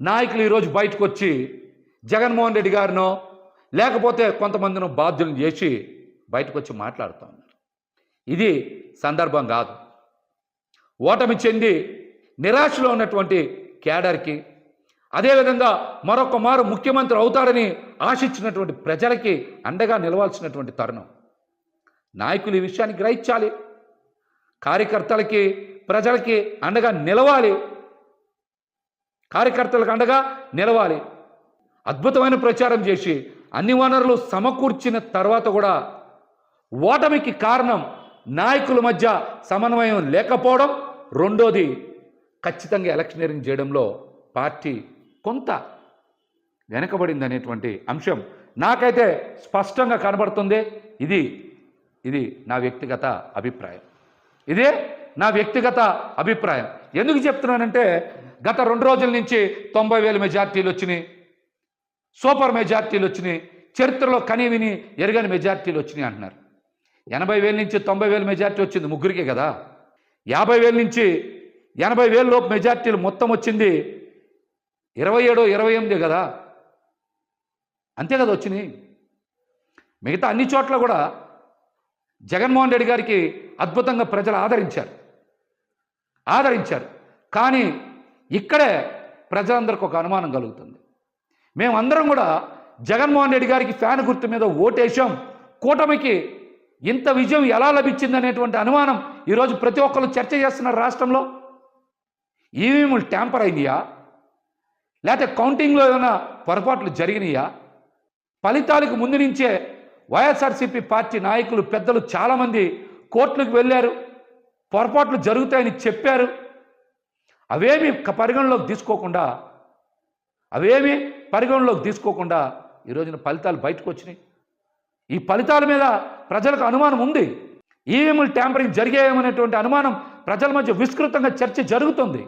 నాయకులు ఈరోజు బయటకు వచ్చి జగన్మోహన్ రెడ్డి గారినో లేకపోతే కొంతమందిని బాధ్యులను చేసి బయటకు వచ్చి మాట్లాడుతూ ఉన్నారు. ఇది సందర్భం కాదు. ఓటమి చెంది నిరాశలో ఉన్నటువంటి కేడర్కి అదేవిధంగా మరొక మారు ముఖ్యమంత్రి అవుతాడని ఆశించినటువంటి ప్రజలకి అండగా నిలవాల్సినటువంటి తరుణం. నాయకులు ఈ విషయాన్ని గ్రహించాలి. కార్యకర్తలకి ప్రజలకి అండగా నిలవాలి. కార్యకర్తలకు అండగా నిలవాలి. అద్భుతమైన ప్రచారం చేసి అన్ని వనరులు సమకూర్చిన తర్వాత కూడా ఓటమికి కారణం నాయకుల మధ్య సమన్వయం లేకపోవడం. రెండోది ఖచ్చితంగా ఎలక్షనీరింగ్ చేయడంలో పార్టీ కొంత వెనకబడింది అనేటువంటి అంశం నాకైతే స్పష్టంగా కనబడుతుంది. ఇది ఇది నా వ్యక్తిగత అభిప్రాయం. ఇదే నా వ్యక్తిగత అభిప్రాయం. ఎందుకు చెప్తున్నానంటే గత రెండు రోజుల నుంచి తొంభై వేల మెజార్టీలు వచ్చినాయి. సూపర్ మెజార్టీలు వచ్చినాయి. చరిత్రలో కని విని ఎరగని మెజార్టీలు వచ్చినాయి అంటున్నారు. ఎనభై వేల నుంచి తొంభై వేల మెజార్టీ వచ్చింది ముగ్గురికే కదా. యాభై వేల నుంచి ఎనభై వేల లోపు మెజార్టీలు మొత్తం వచ్చింది ఇరవై ఏడో ఇరవై ఎనిమిది కదా. అంతే కదా వచ్చినాయి. మిగతా అన్ని చోట్ల కూడా జగన్మోహన్ రెడ్డి గారికి అద్భుతంగా ప్రజలు ఆదరించారు. ఆదరించారు. కానీ ఇక్కడే ప్రజలందరికీ ఒక అనుమానం కలుగుతుంది. మేమందరం కూడా జగన్మోహన్ రెడ్డి గారికి ఫ్యాన్ గుర్తు మీద ఓటేశాం. కూటమికి ఇంత విజయం ఎలా లభించింది అనేటువంటి అనుమానం ఈరోజు ప్రతి ఒక్కరు చర్చ చేస్తున్నారు రాష్ట్రంలో. ఈవీఎంలు ట్యాంపర్ అయినాయా? లేకపోతే కౌంటింగ్లో ఏమైనా పొరపాట్లు జరిగినాయా? ఫలితాలకు ముందు నుంచే వైఎస్ఆర్సీపీ పార్టీ నాయకులు పెద్దలు చాలామంది కోర్టులకు వెళ్ళారు. పొరపాట్లు జరుగుతాయని చెప్పారు. అవేమి పరిగణలోకి తీసుకోకుండా అవేమి పరిగణలోకి తీసుకోకుండా ఈ రోజున ఫలితాలు బయటకు వచ్చినాయి ఈ ఫలితాల మీద ప్రజలకు అనుమానం ఉంది. ఈవీఎంలు ట్యాంపరింగ్ జరిగాయేమనేటువంటి అనుమానం ప్రజల మధ్య విస్తృతంగా చర్చ జరుగుతుంది.